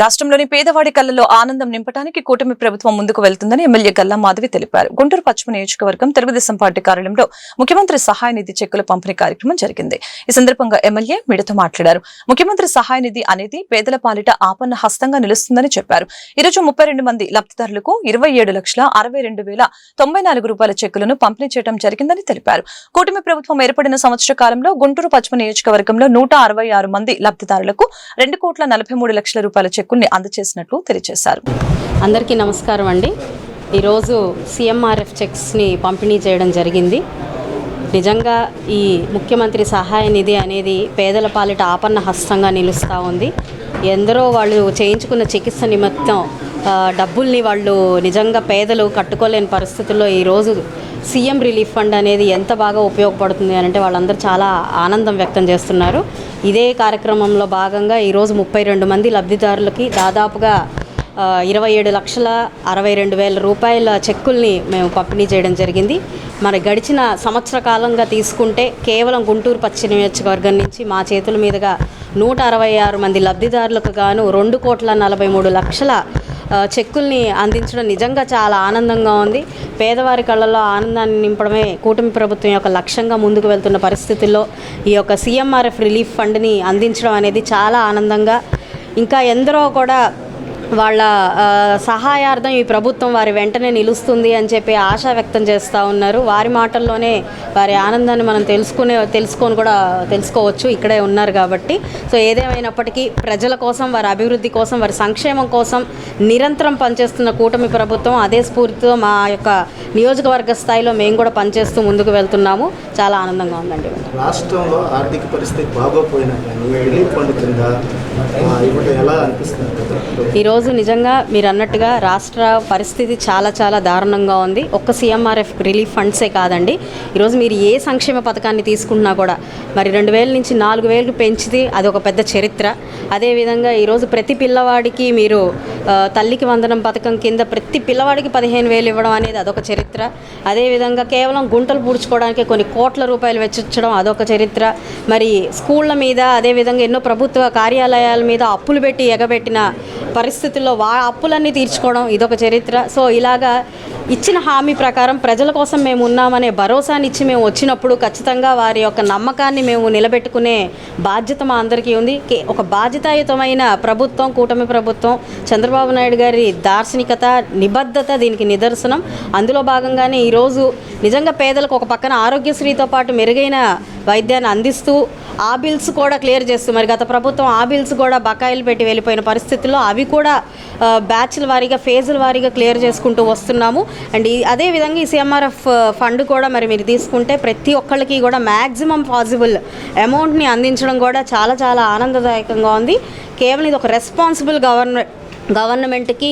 రాష్ట్రంలోని పేదవాడి కళ్ళలో ఆనందం నింపడానికి కూటమి ప్రభుత్వం ముందుకు వెళ్తుందని ఎమ్మెల్యే గల్లా మాధవి తెలిపారు. గుంటూరు పశ్చిమ నియోజకవర్గం తెలుగుదేశం పార్టీ కార్యాలయంలో ముఖ్యమంత్రి సహాయ నిధి చెక్కుల పంపిణీ కార్యక్రమం జరిగింది. ఈ సందర్భంగా ఎమ్మెల్యే మీడియాతో మాట్లాడారు. ముఖ్యమంత్రి సహాయ నిధి అనేది పేదల పాలిట ఆపన్న హస్తంగా నిలుస్తుందని చెప్పారు. ఈ రోజు ముప్పై రెండు మంది లబ్ధిదారులకు ఇరవై ఏడు లక్షల అరవై రెండు వేల తొంభై నాలుగు రూపాయల చెక్కులను పంపిణీ చేయడం జరిగిందని తెలిపారు. కూటమి ప్రభుత్వం ఏర్పడిన సంవత్సర కాలంలో గుంటూరు పశ్చిమ నియోజకవర్గంలో నూట అరవై ఆరు మంది లబ్ధిదారులకు రెండు కోట్ల నలభై మూడు లక్షల రూపాయల చెక్కుల్ని అందజేసినట్లు తెలియజేశారు అందరికీ నమస్కారం అండి. ఈరోజు సిఎంఆర్ఎఫ్ చెక్స్ని పంపిణీ చేయడం జరిగింది. నిజంగా ఈ ముఖ్యమంత్రి సహాయ నిధి అనేది పేదల పాలిట ఆపన్న హస్తంగా నిలుస్తూ ఉంది. ఎందరో వాళ్ళు చేయించుకున్న చికిత్స నిమిత్తం డబ్బుల్ని వాళ్ళు నిజంగా పేదలు కట్టుకోలేని పరిస్థితుల్లో ఈరోజు సీఎం రిలీఫ్ ఫండ్ అనేది ఎంత బాగా ఉపయోగపడుతుంది అని అంటే వాళ్ళందరూ చాలా ఆనందం వ్యక్తం చేస్తున్నారు. ఇదే కార్యక్రమంలో భాగంగా ఈరోజు ముప్పై రెండు మంది లబ్ధిదారులకి దాదాపుగా ఇరవై ఏడు లక్షల అరవై రెండు వేల రూపాయల చెక్కుల్ని మేము పంపిణీ చేయడం జరిగింది. మరి గడిచిన సంవత్సర కాలంగా తీసుకుంటే కేవలం గుంటూరు పశ్చిమ నియోజకవర్గం నుంచి మా చేతుల మీదుగా నూట అరవై ఆరు మంది లబ్ధిదారులకు గాను రెండు కోట్ల నలభై మూడు లక్షల చెక్కుల్ని అందించడం నిజంగా చాలా ఆనందంగా ఉంది. పేదవారి కళ్ళల్లో ఆనందాన్ని నింపడమే కూటమి ప్రభుత్వం యొక్క లక్ష్యంగా ముందుకు వెళ్తున్న పరిస్థితుల్లో ఈ యొక్క సీఎంఆర్ఎఫ్ రిలీఫ్ ఫండ్ని అందించడం అనేది చాలా ఆనందంగా ఇంకా ఎందరో కూడా వాళ్ళ సహాయార్థం ఈ ప్రభుత్వం వారి వెంటనే నిలుస్తుంది అని చెప్పి ఆశ వ్యక్తం చేస్తూ ఉన్నారు. వారి మాటల్లోనే వారి ఆనందాన్ని మనం తెలుసుకునే తెలుసుకొని కూడా తెలుసుకోవచ్చు. ఇక్కడే ఉన్నారు కాబట్టి. సో ఏదేమైనప్పటికీ ప్రజల కోసం వారి అభివృద్ధి కోసం వారి సంక్షేమం కోసం నిరంతరం పనిచేస్తున్న కూటమి ప్రభుత్వం అదే స్ఫూర్తితో మా యొక్క నియోజకవర్గ స్థాయిలో మేము కూడా పనిచేస్తూ ముందుకు వెళ్తున్నాము. చాలా ఆనందంగా ఉందండి. రాష్ట్రంలో ఆర్థిక పరిస్థితి బాగోపోయినా కానీ రిలీఫ్ ఫండ్ కింద ఈరోజు నిజంగా మీరు అన్నట్టుగా రాష్ట్ర పరిస్థితి చాలా చాలా దారుణంగా ఉంది. ఒక్క సీఎంఆర్ఎఫ్ రిలీఫ్ ఫండ్సే కాదండి. ఈరోజు మీరు ఏ సంక్షేమ పథకాన్ని తీసుకున్నా కూడా మరి రెండు వేల నుంచి నాలుగు వేలకు పెంచితే అది ఒక పెద్ద చరిత్ర. అదేవిధంగా ఈరోజు ప్రతి పిల్లవాడికి మీరు తల్లికి వందనం పథకం కింద ప్రతి పిల్లవాడికి పదిహేను వేలు ఇవ్వడం అనేది అదొక చరిత్ర. అదేవిధంగా కేవలం గుంటలు పూడ్చుకోవడానికి కొన్ని కోట్ల రూపాయలు వెచ్చించడం అదొక చరిత్ర. మరి స్కూళ్ళ మీద అదేవిధంగా ఎన్నో ప్రభుత్వ కార్యాలయాలు మీద అప్పులు పెట్టి ఎగబెట్టిన పరిస్థితుల్లో వా అప్పులన్నీ తీర్చుకోవడం ఇదొక చరిత్ర. సో ఇలాగా ఇచ్చిన హామీ ప్రకారం ప్రజల కోసం మేము ఉన్నామనే భరోసానిచ్చి మేము వచ్చినప్పుడు ఖచ్చితంగా వారి యొక్క నమ్మకాన్ని మేము నిలబెట్టుకునే బాధ్యత మా అందరికీ ఉంది. ఒక బాధ్యతాయుతమైన ప్రభుత్వం కూటమి ప్రభుత్వం చంద్రబాబు నాయుడు గారి దార్శనికత నిబద్ధత దీనికి నిదర్శనం. అందులో భాగంగానే ఈరోజు నిజంగా పేదలకు ఒక పక్కన ఆరోగ్యశ్రీతో పాటు మెరుగైన వైద్యాన్ని అందిస్తూ ఆ బిల్స్ కూడా క్లియర్ చేస్తూ మరి గత ప్రభుత్వం ఆ బిల్స్ కూడా బకాయిలు పెట్టి వెళ్ళిపోయిన పరిస్థితుల్లో అవి కూడా బ్యాచ్ల వారీగా ఫేజుల వారీగా క్లియర్ చేసుకుంటూ వస్తున్నాము. అండ్ అదేవిధంగా అదే విధంగా ఈ సిఎంఆర్ఎఫ్ ఫండ్ కూడా మరి మీరు తీసుకుంటే ప్రతి ఒక్కళ్ళకి కూడా మ్యాక్సిమం పాసిబుల్ అమౌంట్ని అందించడం కూడా చాలా చాలా ఆనందదాయకంగా ఉంది. కేవలం ఇది ఒక రెస్పాన్సిబుల్ గవర్న గవర్నమెంట్కి